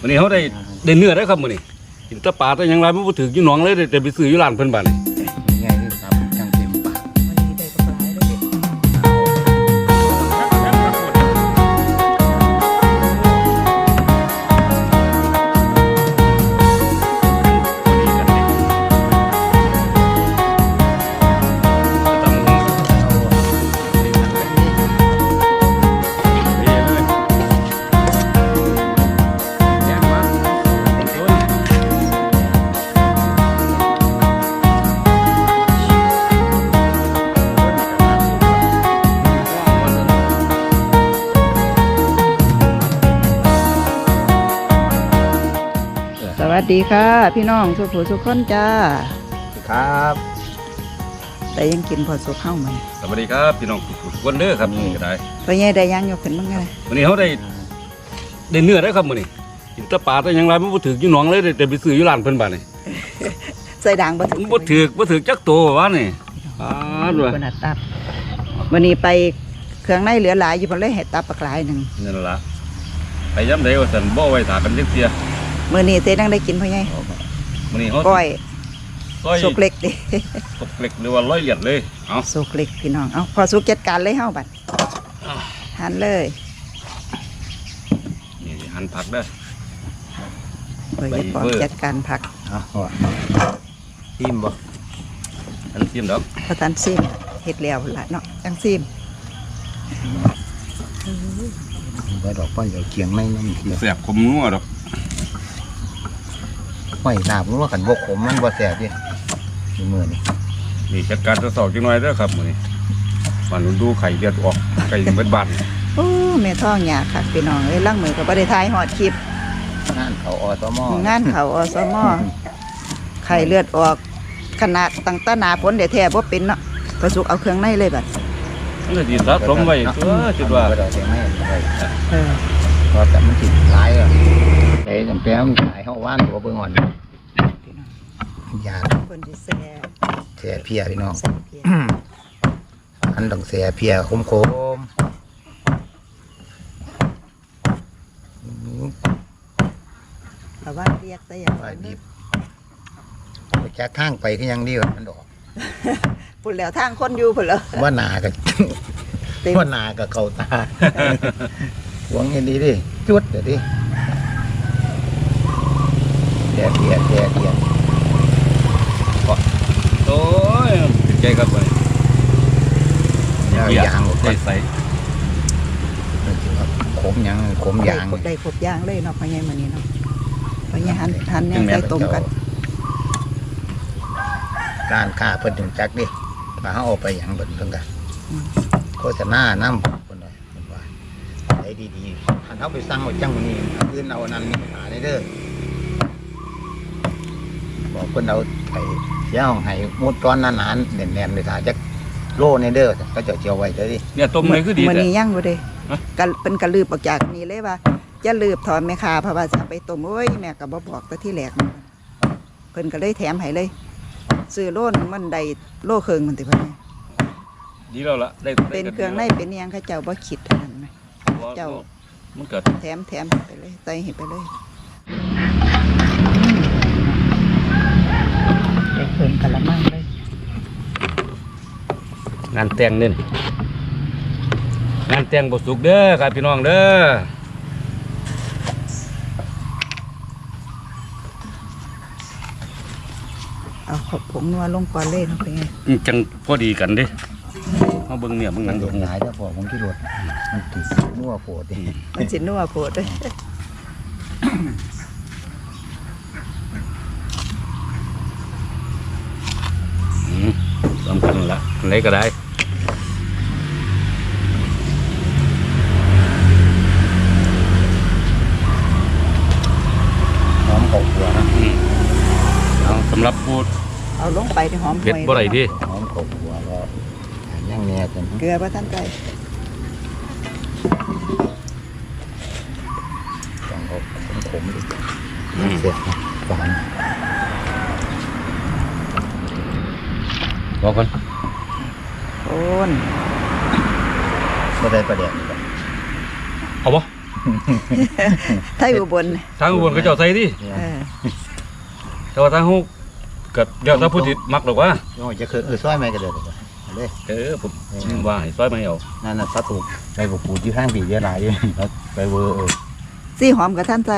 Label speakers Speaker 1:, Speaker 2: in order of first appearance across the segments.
Speaker 1: วันนี้เขาได้ได้เนื้อได้ครับมื้อนี้กินแตะปลาแต่ยังไรมันบ่ถืออยู่หนองเลยได้แต่ไปซื้ออยู่ร้านเพิ่นบัดนี้
Speaker 2: ดีค่ะ พี่น้องสุภูสุขคนจ้า
Speaker 3: ครับ
Speaker 2: แต่ยังกินพอสุกเข้าไหม
Speaker 1: สวัสดีครับพี่น้องทุกคนเด้อครับนี่ก็ได้
Speaker 2: ไปยังได้ยังยกขึ้นบ้างไง
Speaker 1: วันนี้เขาได้ได้เนื้อได้ครับมื้อนี้กินแตะปลาแต่ยังไรมันบ่ถืออยู่หนองเลยได้แต่ไปซื้ออยู่ร้านเพิ่นบัดนี้
Speaker 2: ใส่ด่างบ่ถึง
Speaker 1: มันบ่ถือบ่ถือจักตัวว่านี่อ่าด้วย
Speaker 2: ขนาดตับวันนี้ไปเครื่องในเหลือหลายอยู่พอเลยเห็ดตับปลากรายหนึ่ง
Speaker 1: นั่นล่ะไปย้ำใดว่าซั่นบ่ไว้ถากันจักเที่ย
Speaker 2: มื้อนี้เต้นั่งได้กินพ่อใหญ่
Speaker 1: มื้อนี้เขา
Speaker 2: ก้อย
Speaker 1: ซอย
Speaker 2: สุกเล็กดิ
Speaker 1: ตกเล็กหรือว่าร้อยเหรียญเลยเอา
Speaker 2: สุกเล็กพี่น้องเอาพอสุกจัดการเลยเฮาบัดหันเลย
Speaker 1: นี่หั่นผักเด้อ
Speaker 2: เปิดปอ
Speaker 1: ใบเบอร์
Speaker 2: จัดการผัก
Speaker 3: เอาว่ะทิมบ่
Speaker 1: หั่นเทียมดอก
Speaker 2: พระทันซิมเฮ็ดแล้วพุ่นละเนาะจังซิม
Speaker 3: ไว้ดอกป้อนเดี๋ยวเกียงในน้ำเทีย
Speaker 1: แซ่บขมนัวดอก
Speaker 3: ไม่ทราบว่าขันบกขมมันบ่แสบดิดูมือนี่
Speaker 1: นี่จัดการทดสอบจังหน่อยเด้อครับมื้อนี้วันนู้นดูไข่เลือดออกไข่เบิดบาน
Speaker 2: โอ้แม่ท้องยากค่ะพี่น้องเอ้ยล้างมือก็บ่ได้ถ่ายฮอดคลิป
Speaker 3: งานเขาอสมองา
Speaker 2: นเขาอสมไข่เลือดออกขนาดตั้งแตาหนาฝนเดี๋ยวแท้บ่เป็นเนาะพอสุกเอาเครื่องในเลยบัด
Speaker 1: มันก็สิสะสมไว้ตัวคิดว่า
Speaker 3: ดอกเกียงในไว้
Speaker 2: เออ
Speaker 3: เพราะแต่มันติดหลายอะไอ้ตั้งแต่มันขายเฮาว่านตัวเบิ่งอ่อนยา
Speaker 2: เพิ่นสิแซ่
Speaker 3: แส่เพียพี่น้อง
Speaker 2: ใส่เพีย
Speaker 3: อันต้องแส่เพียคมคม
Speaker 2: แต่ว่าเรียกแต่อย่าง
Speaker 3: ๆไปดิบไปจากข้างไปก็ยังดีกว่ามันดอก
Speaker 2: พุ่นแล้วทางคนอยู่พุ่นแล้ว
Speaker 3: ว่าหนากับ
Speaker 2: เต็ม
Speaker 3: ว่าหนากับเกาตา หวงเห็นดีดิจุดเดี๋ยวดิแก่เพียแก่เพีย
Speaker 1: โอ้ยติดใจครับไป
Speaker 3: ยาวยางหมด
Speaker 1: ใส่ใส่
Speaker 3: ขมยังขมยาง
Speaker 2: ได้ครบได้ครบอย่างเลยเนาะพ่อใหญ่มื้อนี้เนาะพ่อใหญ่หันหันแนวใส่ต้มกัน
Speaker 3: การค้าเพิ่นถึงจักดิมาเฮาเอาไปหยังเพิ่นเพิ่นก็โฆษณานำเพิ่นว่าเพิ่นว่าได้ดีๆคันเฮาไปสั่งไว้จังมื้อนี้คืนเอาอันนั้นมีปัญหาได้เด้อบอกเพิ่นเอาไปเสียห้องให้มุดตอนนานๆแน่นๆเลยถ้าจักโลในเด้อก็เจะเจียวไว้เด้อดิ
Speaker 1: เนี่ยต้มเลยคือดี
Speaker 2: มื้อ
Speaker 1: แต่
Speaker 2: นี้ยังบ่ได้
Speaker 1: ฮะ
Speaker 2: ก็เป็นกระลืบออกจากนี่เลยว่าจะลืบถอนแม่ค้าเพราะว่าจะเอาไปต้มโอ้ยแม่ก็บ่บอกแต่ที่แรกเพิ่นก็เลยแถมให้เลยซื้อโลนึงมันได้โลครึ่งมันติเพิ่น
Speaker 1: ดีแล้วล่ะได้
Speaker 2: เป็นเครื่องในเป็นอิหยังเขาเจ้าบ่คิดอันนั้นไหม เจ้า
Speaker 1: มันเกิด
Speaker 2: แถมแถมไปเลยใส่ให้ไปเลยได้เพิ่มกะละมังเลย
Speaker 1: งานแต่งเนี่ยงานแต่งบ่สุกเด้อครับพี่น้องเด้อ
Speaker 2: เอาขอบผงนัวลงก่อนเลยเนาะเป็นไง
Speaker 1: อืมจังพอดีกันเด้ เฮาเบิ่งเนี่ยเบิ่งหนัง
Speaker 3: โด
Speaker 1: ดอก
Speaker 3: นหลายถ้าพอผมที่รถมันติดนัวโปวดดิ
Speaker 2: มันสินัวโพดเลย
Speaker 1: อืมสำคัญละอันไหนก็ได้
Speaker 3: หอมเขาหัวนะ
Speaker 1: อืมเอาสำหรับผู้
Speaker 2: เอาลงไปที่หอม
Speaker 1: เผ็ดบ่ได้ดิ
Speaker 3: หอมเขาหัวก็ยัง แน่กัน
Speaker 2: เกลือบ่ทันใจ
Speaker 3: ต้องเขาขมๆดิเสร็จนะฝาน
Speaker 1: บอกก่อน
Speaker 2: โอน
Speaker 3: ไม่ได้ประเดี๋ยว
Speaker 1: เอาบ่
Speaker 2: ไทยอุบล
Speaker 1: ทางอุบลก็เจ้าใส่ดิ
Speaker 2: เออ
Speaker 1: แต่ว่าทางฮูกก็เดี๋ยวถ้าผู้ที่มักหรอกว่า
Speaker 3: โอ้ยจะเคยเออซอยไหมก็เด้อ เอาเลย
Speaker 1: เออผมว่าให้ซอยมาให้เอา
Speaker 3: นั่นน่ะสตูไปบุกปูดอยู่ข้างปีเยอะหลายอยู่แล้วไปเวอร์เออ
Speaker 2: สีหอมกับท่านใจ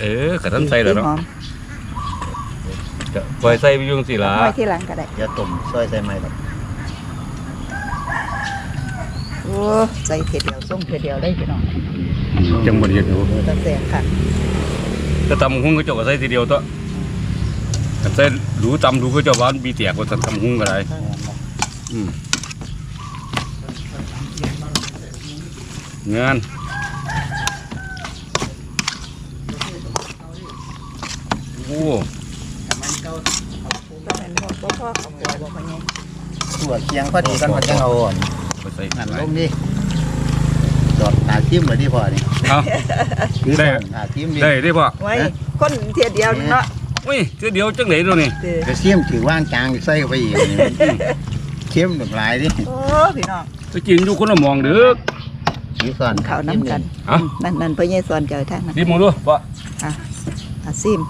Speaker 1: เออกระทันใส่แล้วเนาะ
Speaker 2: สีหอม
Speaker 1: ก็ปล่อยใส่ไปอยุ่จั่งสิล่ะ
Speaker 2: ไว้ที่หลังก็ได้
Speaker 3: อย่าต้มซอยใส่ไหมหรอก
Speaker 2: โอ้ใส่เผ็ดเดียวส่งเผ็ดเดียวได้พี่น้อง
Speaker 1: จังบ่ได้เฮ็ดอยู่
Speaker 2: ตั้งแต่ค่ะ
Speaker 1: แต่ตำหุ้งก็เจ้าก็ใส่ทีเดียวตัวคันใส่ดูตำดูก็เจ้าว่ามันบีแตกว่าตำหุ้งก็ได้อืมงานโอ้
Speaker 2: ก็เป็นพ่อพ่อพ่อของบัวบอกว่าไง
Speaker 3: ตัวเคียงพอดีกันพอจังเอาอ่อน
Speaker 1: ไปใส่
Speaker 3: นั่น
Speaker 1: ไป
Speaker 3: ลงดิจอดตาทิมเลยดิพ่อนี่
Speaker 1: เอา
Speaker 3: คือ
Speaker 1: ได้
Speaker 3: ตาทิมดิ
Speaker 1: ได้ได้ป่ะ
Speaker 2: ไว้คนเทียเดียวเนาะ
Speaker 1: อุ้ยเจ้าเดียวจังไหนตัวนี้
Speaker 2: เด้อ
Speaker 3: จะเสียมถือว่างจางใส่เข้าไปอีกนี่ เข้มหนึ่งหลายดิ
Speaker 2: โอ้พี่น้อง
Speaker 1: ไปกินอยู่คนละหมองเด้อ
Speaker 3: สีส่วน
Speaker 2: ข้าวน้ำกัน
Speaker 1: ฮะ
Speaker 2: นั่นนั่นพ่อใหญ่สอนเจ้าท่านนั่น
Speaker 1: รีบมองดูป่ะ
Speaker 2: อาซิม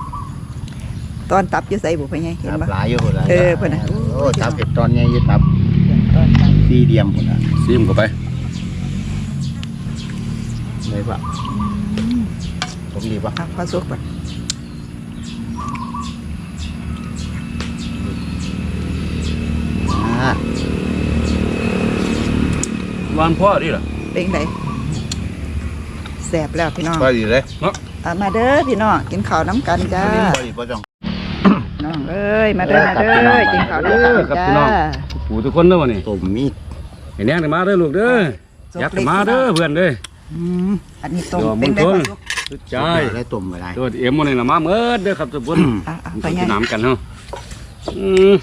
Speaker 2: ตอนตับอยู่ใส่บุพ่อใหญ่เห็น
Speaker 3: ตับ
Speaker 2: บ่
Speaker 3: หลายอยู่คนละ
Speaker 2: เออเพิ่นน่ะ
Speaker 3: โอ้ตับเผ็ดตอนใหญ่อยู่ตับ
Speaker 2: ตอนตับ
Speaker 3: สี่เหลี่ยมคนละ
Speaker 1: ซิมเข้าไป
Speaker 3: เลยป่ะผมดีป่ะ
Speaker 2: อะพอสุกก่อน
Speaker 3: อ่า
Speaker 1: วานพ่อดิล่ะ
Speaker 2: เป็นไงแซ่บแล้วพี่น้อง
Speaker 3: พอดีเลย
Speaker 2: เอามาเด้อพี่น้องกินข้าวน้ำกันจ้า
Speaker 3: พอดีป่ะจ้อง
Speaker 2: น้องเอ้ยมาเด้อมาเด้อกินข้าวน้ำกันจ้า
Speaker 1: ปู่ทุกคนเด้อวันนี้
Speaker 3: ต้มมีด
Speaker 1: เห็นแน่งมาเด้อลูกเด้ออยากให้มาเด้อเพื่อนเด้อ
Speaker 2: อืมอันนี้ต้ม
Speaker 1: เดี๋ยว
Speaker 2: เป็นไง
Speaker 1: มึง
Speaker 2: พ่อ
Speaker 1: ทน
Speaker 2: สุก
Speaker 1: สุดใจ
Speaker 3: ได้ต้มไปได้
Speaker 1: ตัวเอ็มมันนี่ละมาเมื่อเด้อครับทุกคน
Speaker 2: อะอะ
Speaker 1: ไป
Speaker 2: พ่อใหญ่
Speaker 1: สนามกันเนาะอืม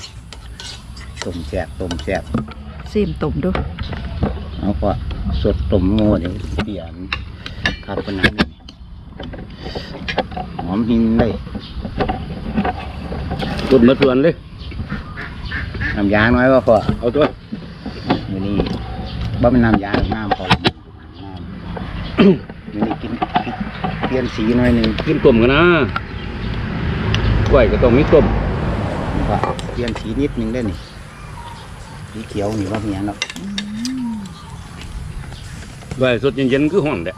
Speaker 3: ต้มแซ่บต้มแซ่บ
Speaker 2: ซิมต้มดู
Speaker 3: เอาก็สดต้มโง่เดี๋ยวเปลี่ยนครับคนนั้นนี่หอมหินเลย
Speaker 1: ตุนมาเพื่อนเลย
Speaker 3: น้ำยาน้อยว่าพอ
Speaker 1: เอาตัว
Speaker 3: มือนี้บ่เป็นน้ำยาหรอกน้ำพอน้ำมือนี้กินพริกเปลี่ยนสีหน่อยหนึ่ง
Speaker 1: กินต้มกันนะกล้วยก็ต้องมีต้ม
Speaker 3: ก็เปลี่ยนสีนิดหนึงได้นี่ สีเขียวนี่ว่าเมียนหรอก
Speaker 1: กล้วยสดเย็นๆคือห้อนแหละ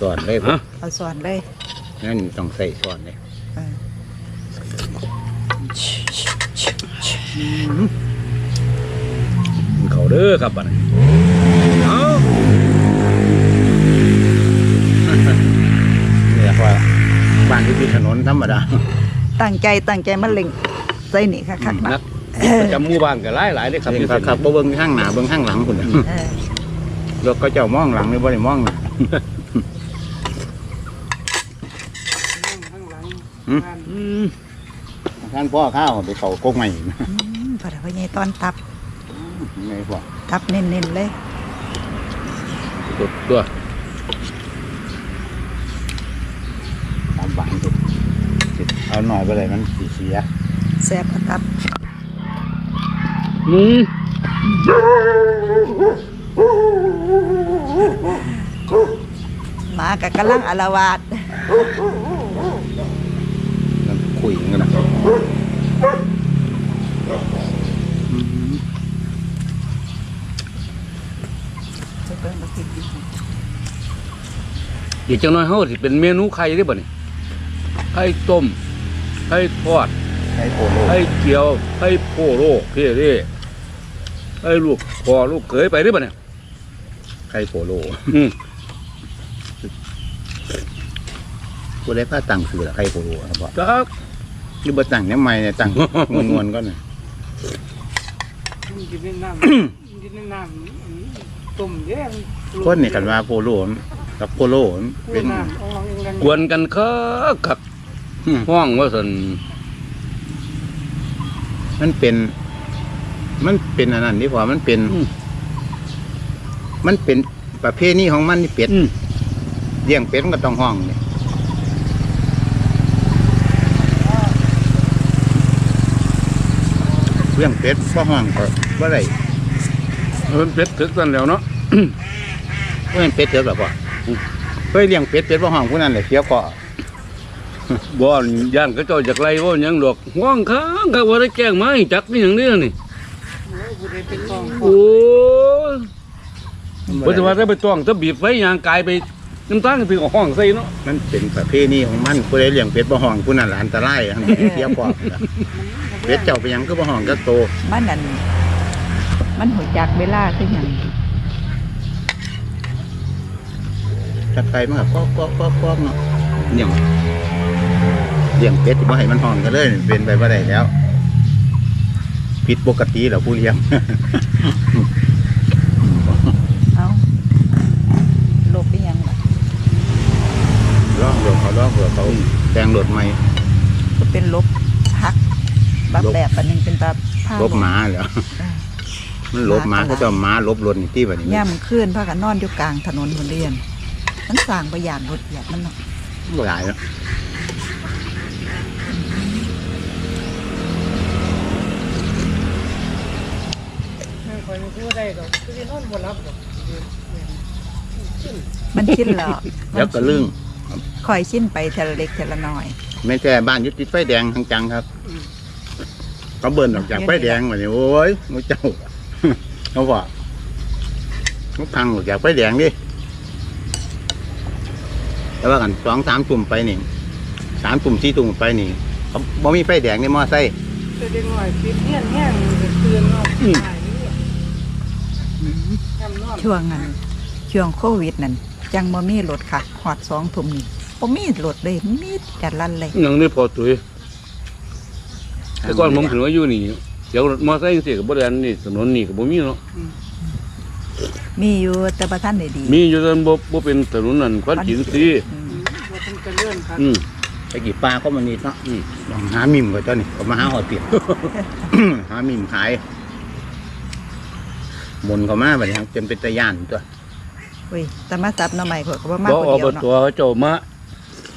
Speaker 3: สอนเลย
Speaker 1: ฮะ
Speaker 2: เอาสอนเลย
Speaker 3: นั่นต้องใส่สอนเลย
Speaker 2: เออ
Speaker 1: กินเขาวเด้อครับบัดนี้เอา
Speaker 3: นี่แหละว่าบ้านที่ติดถนนธรรมดา
Speaker 2: ตั้งใจตั้งใจมันเล็งใส่นี่คักๆ
Speaker 1: นั
Speaker 2: นะ
Speaker 1: ก ประจำหมู่บ้านก็หลายหลายๆเลยครับ
Speaker 3: เห็น
Speaker 1: อยู่
Speaker 3: ครับ
Speaker 1: เส้น
Speaker 3: ครับบ่เบิ่งข้างหน้าเบิ่งข้างหลังคุณ
Speaker 2: เออ
Speaker 3: รถก็เจ้ามองหลังนี่บ่ได้มอง
Speaker 1: อืม
Speaker 3: ท่านพ่อข้าวไปเขากกใหม่
Speaker 2: อืมพอดพ่อใหญ่ตอนตับ
Speaker 3: ไงพ่อ
Speaker 2: ตับเน้นๆเลย
Speaker 1: ตัวตัว
Speaker 3: ตามบ้านสุดสิเอาหน่อยไปเลยมันสีเสีย
Speaker 2: แซ่บกว่าตับ
Speaker 1: อืม
Speaker 2: หมากับกำลังอารวาส
Speaker 3: มันคุยกันนะ
Speaker 2: จะเบิ่งบ่กินดี
Speaker 1: อีกจังน้อยเฮาสิเป็นเมนูไข่ได้บ่นี่ไข่ต้มไข่ทอด
Speaker 3: ใช้โปโล
Speaker 1: ไข่เจียวไข่โพโลเพ่เด้ไข่ลูกพอลูกเขยไปได้บ่เนี่ย
Speaker 3: ไข่โปโล
Speaker 1: อืม
Speaker 3: กูได้ผ้าตังสื่อละไข่โปโลครับพ่อ
Speaker 1: จัก
Speaker 3: นี่บ่ตังเนี่ยไม่เนี่ยตังงวนๆก็น่ะ
Speaker 4: มันกินในน้ำกินในน้ำต้มเด้ง
Speaker 3: คนนี่กันว่าโปโลกับโปโลเป็น
Speaker 4: น้ำเอาเองกัน
Speaker 1: กวนกันคักคัก
Speaker 3: อืม
Speaker 1: ห้องว่าซั่น
Speaker 3: มันเป็น มันเป็นอันนั้นนี่พอมันเป็น
Speaker 1: อืม
Speaker 3: มันเป็นประเภทนี้ของมันนี่เป็ด
Speaker 1: อืม
Speaker 3: เลี้ยงเป็ดมันก็ต้องห้องนี่เลี้ยงเป็ดก็ห้องก็บ่ได้
Speaker 1: เพิ่นเป็ดถึกซั่นแล้วเนาะ
Speaker 3: เพื่อนเป็ดเถอะหรอป่ะเคยเลี้ยงเป็ดเป็ดว่าห้องผู้นั้นเลยเสียเกาะ
Speaker 1: บ่อนย่านเขาเจ้าจากไรว่าหยังดอกห้องค้างก็ว่าได้แกล้งมาให้จักนี่หยังนี่นี่
Speaker 4: โอ้ยผู้ใดเป็นกอง
Speaker 1: โอ้ยบ่จะว่าได้ไปต้องถ้าบีบไฟยางกายไปน้ำตาลก็ถึงเอาห้องใส่เนาะ
Speaker 3: มันเป็นประเพณีของมันผู้ใดเลี้ยงเป็ดบ่ห้องผู้นั้นหลานตรายอันนี้เสียเกาะเป็ดเจ้าไปหยังก็บ่ห้องก็โต
Speaker 2: มันนั่นมันหัวจักเวลาคือหยัง
Speaker 3: ถ้าใครมันก็ก๊อกก๊อกก๊อกก๊อกเนาะเลี้ยงเลี้ยงเป็ดที่บ่ให้มันห้องก็เลย เป็นไปบ่ได้แล้วผิดปกติแล้วผู้เลี้ยง
Speaker 2: เอาลบไปหยังล่ะ
Speaker 3: ลอกเรือเขาลอกเรือเขาแต่งรถใหม่
Speaker 2: ก็เป็นลบหักบัก
Speaker 3: ลบ
Speaker 2: แบบอันหนึงเป็นตาผ้าร
Speaker 3: บหมาเหรอมันลบหมาเขาเจะหมาลบรถนี่ที่แบบนี้
Speaker 2: ย่ามขึ้นพากันนอนอยู่กลางถนนบนเรียน มันสร้างประหยัดรถเหยียบมันเนาะ
Speaker 3: บ่หลายแล้ว
Speaker 4: นั่ง คอยไม่พูดได้ดอกคือที่นอนบ่รับดอก
Speaker 2: มันชินแล้ว
Speaker 3: แล้วก็ลึง
Speaker 2: คอยชินไปเทละเล็กเทละน้อย
Speaker 3: ไม่ใช่บ้านอยุติดไฟแดงทางจังครับเขาเบิ่นออกจากไฟแดงมาเนี่ยโอ้ยมูเจ้าเขาบอกเขาพังออกจากไฟแดงดิแต่ว่ากันสองสามตุ่มไปนี่ สามตุ่มสี่ตุ่มไปนี่เขาบ่มีไฟแดงในมอไซค์
Speaker 4: คือเด็กน้อยปิดเฮียนแห้งก็ตื่นเนาะตายนี่ทำนอน
Speaker 2: ช่วงนั้นช่วงโควิดนั่นจังบ่มีรถค่ะหอดสองทุ่มนี่บ่มีรถเลยมีแต่ลันเลย
Speaker 1: หยังนี่พอตุ้ยแต่ก่อนผมถึงว่าอยู่นี่เดี๋ยวมอไซค์เสียกับบ่ได้อันนี่ถนนนี่ก็บ่มีเนาะ
Speaker 2: มีอยู่แต่ประท่านได้ดี
Speaker 1: มีอยู่แต่บ่บ่เป็นถนนนั่นควันจีนสิ
Speaker 2: อืม
Speaker 4: ว่าเป็นจะเลื่อนครับ
Speaker 1: อืม
Speaker 3: ไปกี่ปลาก็มันนิดเนาะ
Speaker 1: อืม
Speaker 3: ลองหามิมก็เจ้านี่ก็มาหาหอดเปียก หามิมขายหมุนเขามาแบบนี้ครับจนเป็นตะย่านตัว
Speaker 2: เฮ้ยแต่มาซับหน้ำใหม่ข่อยก็บ่มา
Speaker 1: บ่
Speaker 2: คน
Speaker 1: อ
Speaker 2: เดียว
Speaker 1: บ
Speaker 2: เนาะ
Speaker 1: ตัวเขาเจ้ามา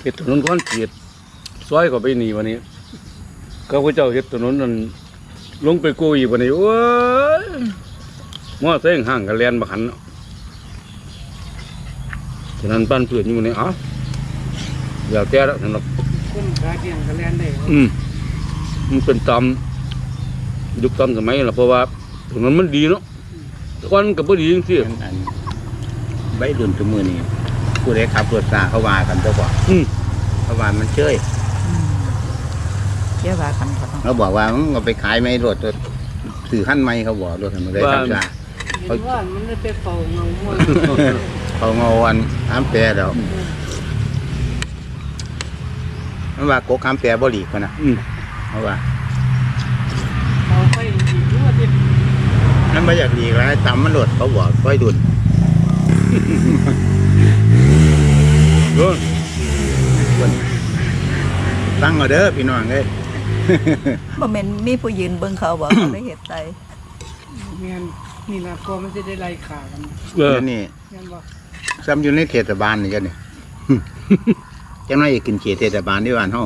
Speaker 1: เฮ็ดถนนควันจีดซอยเข้าไปนี่วันนี้เขาพเจ้าเฮ็ดถนนนั่นลงไปกู้อีกวันนี้โอ้ยมอไซค์ห่างกันแล่นบ่หันเนาะฉะนั้นบ้านเพื่อนอยู่นี่เอ้าแล้วแต่ละสำหรับ
Speaker 4: คนขาเดียงก็แล่นได้
Speaker 1: อืมมันเป็นตามยุคตามสมัยแหละเพราะว่าถนนมันดีเนาะแต่ก่อนมันก็บ่ดีจังซี่
Speaker 3: อันอันใบดุนตัวมือนี่ผู้ใดขับรถซาเขาว่ากันตัวก่อน
Speaker 1: อืม
Speaker 3: เขาว่ามันเชย
Speaker 2: อืมเชื่อว่ากันก็ต้อง
Speaker 3: เขาบอกว่ามึงเอาไปขายไม่รถรถสื่อขั้นไม่เขาบอกรถมันได้ทำซา
Speaker 4: เห็นว่ามันได้ไปเป่าเงาม่วน
Speaker 3: เขาเงาวันถามแปรแล้ว มันว่าโกกคำแปรบ่หลีกเขานะ
Speaker 1: อืม
Speaker 3: เขาว่า
Speaker 4: เอาไปอีกว่าที่
Speaker 3: มันไม่อยากหลีกแล้วตำมันรถเขาบอกค่อยดุน
Speaker 1: โอ้ย
Speaker 3: ตั้งเอาเด้อพี่น้องเอ้ย
Speaker 2: บ่แม่นมีผู้ยืนเบิ่งเขาบ่เขาเลยเฮ็ดใจ
Speaker 4: เมียนนี่นะกลัวมันจะได้ไล่ขากัน
Speaker 1: เออ
Speaker 3: เดี๋ยวนี่
Speaker 4: เมียนบอก
Speaker 3: ซ้ำอยู่ในเทศบาลนี่กันเนี่ย จังน้อยอยากกินเขตเทศบาลที่บ้านเฮา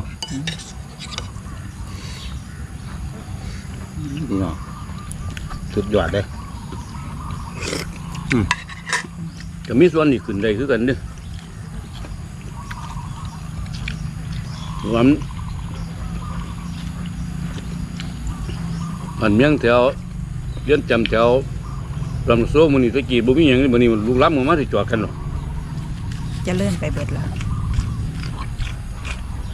Speaker 3: พี่น้องสุดยอดเลย
Speaker 1: ก็มีส่วนนี่ขึ้นได้คือกันเด้อวันอันเมียงแถวเรียนจำแถวลำโซ่มันนี่ตะกี้บ่มีหยังนี่มันนี่ลูกหล้ำออกมาสิจอดกันหรอก
Speaker 2: เจะเลื่อนไปเบิดแล้ว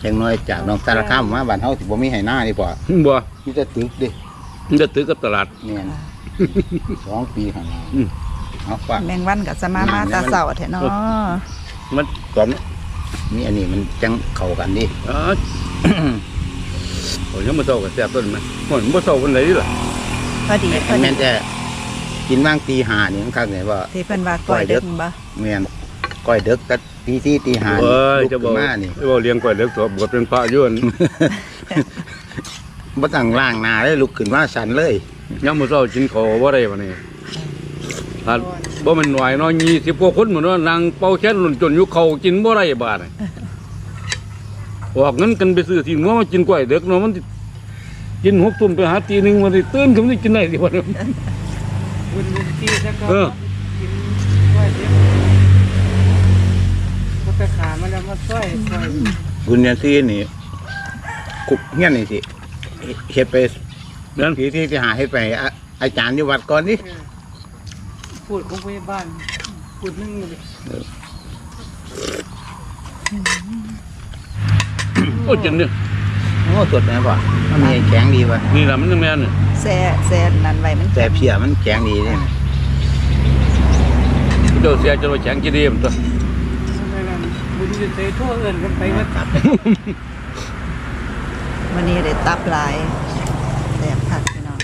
Speaker 3: จังน้อยจากน้องสารคามมาบ้านเฮาสิบ่มีให้หน้าดีกว่า
Speaker 1: บ่
Speaker 3: มีแต่ตึกดิ
Speaker 1: มันจะตื้อกับตลาด
Speaker 3: แม่นสองปีข้างหน้า
Speaker 1: อืม
Speaker 3: เอาฝาก
Speaker 2: แมงวันกับสมามาตาเสาแท้เนาะ
Speaker 1: มันก่อน
Speaker 3: นี่อันนี้มันจังเข้ากันดิ
Speaker 1: อ๋อ โอ้ยยังบ่เศร้ากับแซ่บต้นไหมมันบ่เศร้ากันไหนล่ะ
Speaker 2: พอดีพอดี
Speaker 3: แม่นแต่กินบ้างตีห้านี่มันคักเนี่ยว่า
Speaker 2: ที่เพิ่นว่าก้อยเด็กบ่
Speaker 3: แม่น ก้อยเด็กตัดตีสี่ตีห้า
Speaker 1: เอ้ย
Speaker 3: ลุก
Speaker 1: จะบ
Speaker 3: ขึ้
Speaker 1: อก
Speaker 3: นมานี่
Speaker 1: จะบอกเลี้ยงก่อยเล็กตัวบวชเป็นพระอยุ่น
Speaker 3: บ่ตั้งล่างหน้าเลยลุกขึ้นมาสั่นเลย
Speaker 1: ยังมื้อเช้ากินข้าวบ่ได้บัดนี้ถ้าบ่แม่นหน่อยเนาะ20กว่าคนหมื้อเนาะนั่งเป่าแค้นหล่นจนอยู่เขากินบ่ได้บาดนี่ออกเงินกันไปซื้อที่งัวมากินกล้วยเด็กเนาะมันสิกินหกทุ่มไปหาตีหนึงมันสิตื่นขึ้นมาสิกินได้ดิบัดนี้
Speaker 4: วุนวุนตีซะก็
Speaker 1: เออ
Speaker 4: กินไว้เดี๋ยว ไปขามันแล้วมาช่วยช่วย
Speaker 3: บุญญาซีนี่คุกเงี้ยนี่สิเฮ็ดไป
Speaker 1: นั่น
Speaker 3: ที่ที่ที่หาเฮ็ดไปอะอาจารย์อยู่วัดก่อนนี่
Speaker 4: เออพูดของพยาบาลพูดนึงเลย
Speaker 1: โอ้จริงเนี่ย
Speaker 3: โอ้สดนะพ่อมันมีแข็งดีป่ะ
Speaker 1: นี่แหละมันยังแม่นเนี่ย
Speaker 2: แซ่แซ่นั่นไว้มัน
Speaker 3: แต่เพียมันแข็งดีเนี่ย
Speaker 1: เจ้าเสียจะไปแข็งกี่ดีมันตัว
Speaker 4: ไม่นั้น บุญจะเตะทั่วเอินกันไปว่า
Speaker 3: ครับ
Speaker 2: มื้อนี้ได้ตับหลายแซ่บคักพี่น้อง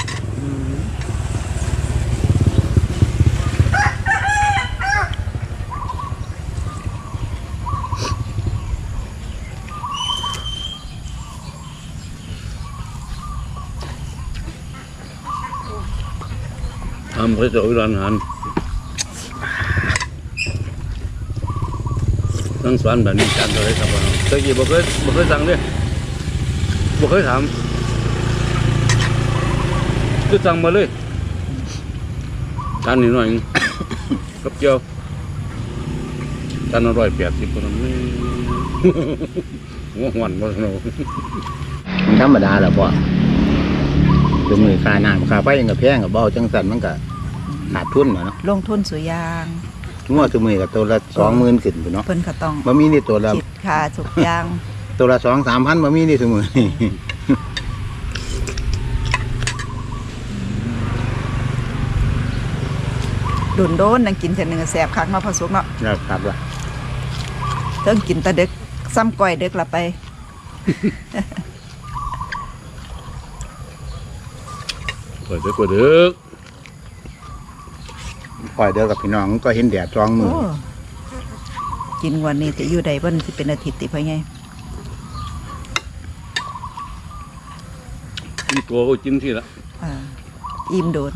Speaker 1: ทำให้เจ้าร้านอาหาร ตั้งสวนแบบนี้จานเท่าไหรครับว่าตะกี้บ่เคยบ่เคยสั่งเลยบ่เคยถามคือสั่งมาเลยจานนี้หน่อยหนึ่งกับเจียวจานอร่อยแปดสิบคนนั้นนี่หัวหวนบ่เนาะ
Speaker 3: มันธรรมดาแหละพ่อคือมือค่าน้ำค่าไฟยังกับแพงกับเบาจังสันมันก็ขาดทุนน่ะเนาะ
Speaker 2: ลงทุนสุยาง
Speaker 3: งวดตัวมือกับตัวละสองหมื่นขึ้นพุ่นเนาะ
Speaker 2: เพิ่นก็ต้อง
Speaker 3: บะมีนี่ตัวละ
Speaker 2: คิดค่าสุกยาง
Speaker 3: ตัวละสองสามพันบะมีนี่ตัวมือนี่
Speaker 2: โดนโดนๆนั่งกินเทื่อหนึงก็แซ่บคักเนาะพอสุกเนาะ
Speaker 3: นะครับล่ะ
Speaker 2: เทิงกินแตะดึกซ้ำก้อยดึกละไป
Speaker 1: เปิดเด้อกว่าเด้อ
Speaker 3: คอยเดียวกับพี่น้องก็เห็นแดดสองมือ
Speaker 2: โอ้กินวันนี้จะอยู่ใดเบิ่นสิเป็นอาทิตย์ติพ่อใหญ่
Speaker 1: มีตัวก็กินที่ละ
Speaker 2: อ่าอิ่มโดน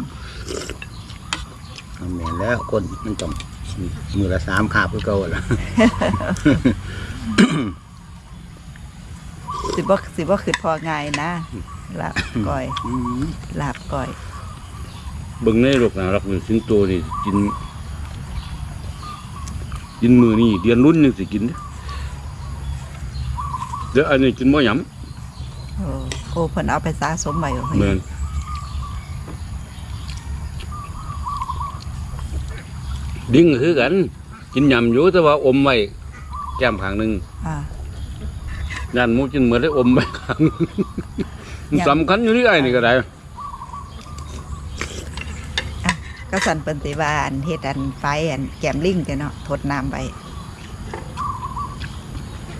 Speaker 3: เอาแม่นแล้วคนมันต้องมือละสามคาบคือเก่าล่ะ
Speaker 2: สิบ่สิบ่คือพอง่ายนะลาบก้อย ลาบก้อย
Speaker 1: เบิ่งในโลกนารักนี่สิงโตนี่กิน กินมือนี่เดือนรุ่นยังสิกินเด้อเดี๋ยวอันนี้กินบ่หย
Speaker 2: โอ้โอ้เพิ่นเอาไปสะสมไว้เหรอำเฮ้ย
Speaker 1: แม่นดิ้งก็คือกัน กินยำอยู่แต่ว่าอมไว้แก้มข้างหนึง
Speaker 2: อ่า
Speaker 1: ด้านหมูกินเหมือนได้อมไว้ข้างหนึ่งมัน
Speaker 2: ยำ
Speaker 1: สำคัญอยู่ที่ไอ้นี่ก็ได้
Speaker 2: ก็สั่นเปิ้นสิว่าอันเฮ็ดอันไฟอันแกมลิงจ้ะเนาะทดน้ำไว้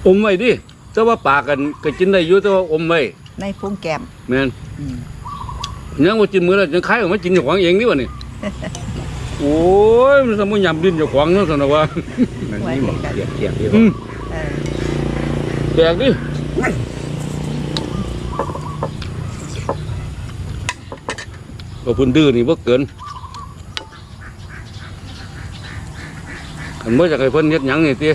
Speaker 1: อมไว้ดิแต่ว่าปากกันก็กินได้อยู่แต่ว่าอมไว้
Speaker 2: ในพุงแกม
Speaker 1: แม่น
Speaker 2: อืม
Speaker 1: ยังว่ากินมื้อแล้วยังคายออกมากินเจ้าของเองนี่วะนี่ โอ้ยมันสมุนยำดินเจ้าของเนาะสนะว่า
Speaker 3: มันนี่หมดเสียบเสียบที่
Speaker 1: อืม
Speaker 2: เออ
Speaker 1: แปลกดิก็เพุ่นดื้อนี่บ่เกิน คันบ่อยากให้เพิ่นเฮ็ดหยังนี่ติ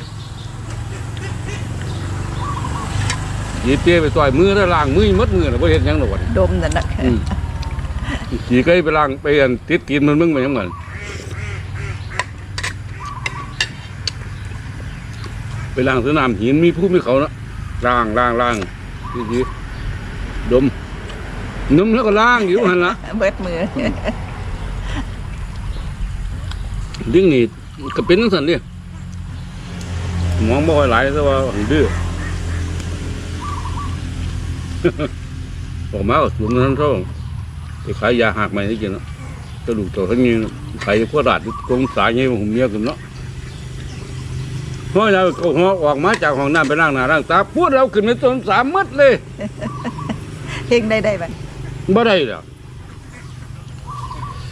Speaker 1: หยีเตี้ยไปต่อยมือแล้วล้างมือหมดมือน่ะบ่เฮ็ดหยังดอกวะนี่
Speaker 2: ดมนั่นน่ะ
Speaker 1: อืม ขี่ไก่ไปล้างไปอันติดตีนมันมึงไปยังไงไปล้างสนามหินมีผู้มีเขาเนาะล้างล้างล้างดีๆดมนุ่มแล้วก็ล้างอยู่หันละ
Speaker 2: เบิดมือ
Speaker 1: ดิ้งนี่ ก็เป็นจังสันเนี่ยมองบ่ค่อยหลายแต่ว่าหันดื้อออกมาก็สูงนั้นเท่าไปขายยาหักใหม่ให้กินเนาะกระดูกตัวทั้งนี้ขายพวกราดกงสายให้ผมเมียกันเนาะเพราะเราก็หัวออกมาจากห้องน้ำไปล้างหน้าล้างตาพูดเราขึ้นในต้นสามมัดเลย
Speaker 2: เฮงได้ได้บัด
Speaker 1: บ่ได้แล้ว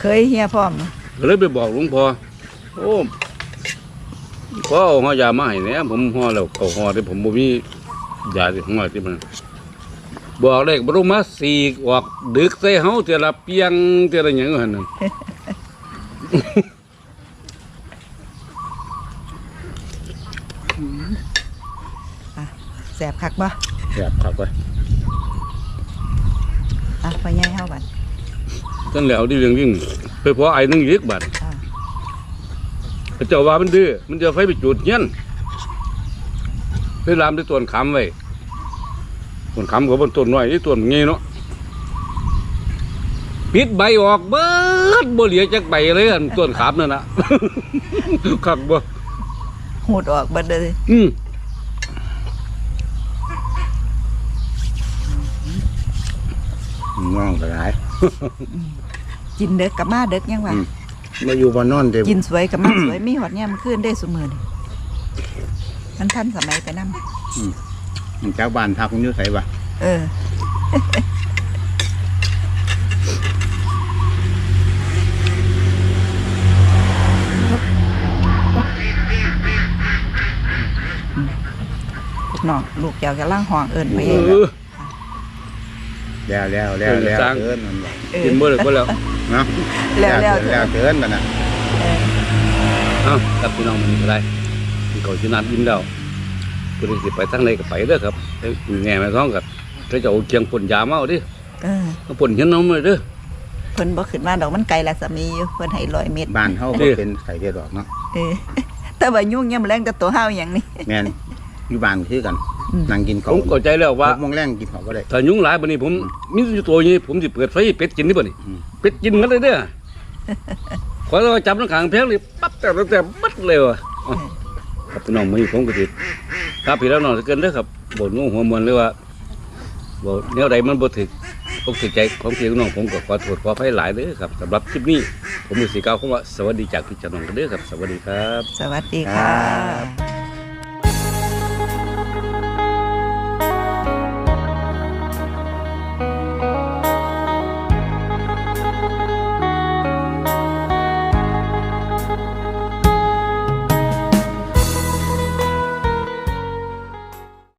Speaker 2: เคยเฮียพร้อม
Speaker 1: ก็เลยไปบอกหลวงพ่อ โอ้พ่อเอาห่อยามาให้แหน่ผมห่อแล้วเขาห่อที่ผมบ่มียาที่ห่อที่มันบอกเลขบรมาสีกออกดึกใส่เฮาเทอละเปียงเทอละหยังหั่นน่ะ
Speaker 2: แสบคักบ่
Speaker 3: เสียบครับไป
Speaker 2: อะพ่อใหญ่เฮาบัด
Speaker 1: ตั้งแล้วที่เรื่องยิ่งไปพอไอ้นึงอีกบาด
Speaker 2: อ่า
Speaker 1: พระเจ้าว่ามันดื้อมันจะเอาไฟไปจุดเงี้ยนไปลามด้วยต้นขามไว้ต้นขามก็บนต้นน้อยนี่ต้นงี้เนาะปิดใบออกเบิดบ่เหลือจักใบเลยอันต้นขามนั่นน่ะคักบ่
Speaker 2: หูดออกเบิดเลย
Speaker 1: อืม
Speaker 3: น้องก็หลาย
Speaker 2: กินเด็กกับมาเด็กยังว่า
Speaker 3: อื มมาอยู่บ่นอนเด้
Speaker 2: กินสวยกับมาสวย มีหอดเนี่ยมันขึ้นได้สมือนี่มันทันสมัยไปนํ
Speaker 3: มันจากบ้านพักมันอยู่ไสวะ
Speaker 2: เออลูกน้องลูกเจ้ากำลังห้องเอิญไป
Speaker 1: เอ
Speaker 2: เอง
Speaker 1: อ
Speaker 3: แล้วแล้วแล้วแล้ว
Speaker 1: สร้าง
Speaker 3: เกินมันบอก
Speaker 2: เออ
Speaker 1: กินบ่เลยบ่แล้ว
Speaker 3: เนาะ
Speaker 2: แล้วแล้ว
Speaker 3: แล้วเกินมันน่ะ
Speaker 2: เออ
Speaker 1: เอ้าครับพี่น้องมันก็ได้ที่เขาสินัดยิ้มแล้วผู้ใดสิไปทางใดก็ไปเด้อครับเอ้ยแง่แม่ท้องกับเขาจะเอาเกียงพ่นยามาเอาดิ
Speaker 2: เออ
Speaker 1: เอาพ่นเห็นน้ำเลยเด้อ
Speaker 2: เพิ่นบ่ขึ้นมาดอกมันไกลละสามีอยู่เพิ่นให้ร้อยเมตร
Speaker 3: บ้านเฮา
Speaker 1: เด้
Speaker 3: บ่เป็นไสเฮ็ดดอกเนาะ
Speaker 2: เออแต่ว่ายุ่งยามแรงแต่ตัวเฮาอย่างนี้
Speaker 3: แม่นอยู่บ้านคือกัน
Speaker 2: อืม
Speaker 3: นั่งกิน
Speaker 1: ผ
Speaker 3: ข้าว
Speaker 1: มเข้าใจแล้วว่า
Speaker 3: หกโมงแรงกินข้าวบ่ได้
Speaker 1: ถ้ายุงหลายบัดนี้ผมมีอยู่ตัวนี้ผมสิเปิดไฟให้เป็ดกินนี่บ่นี่
Speaker 3: อืม
Speaker 1: เป็ดกินกันเลยเด้อ ขอเราจับน้ำขังแพงนี่ปั๊บแต่ตั้งแต่บัดเลยว่ะอ๋อครับพี่น้องมื้อนี้ผมก็สิครับพี่แล้วน้องสิเกินเด้อครับบ่งูหัวมวนเลยว่าบ่แนวใดมันบ่ถึกอกถึกใจของพี่น้องผมก็ขอโทษขออภัยหลายเด้อครับสำหรับคลิปนี้ผมมีสิกล่าวคำว่าสวัสดีจากพี่เจ้าน้องกันเด้อครับ สวัสดีครับ
Speaker 2: สวัสดีค่ะ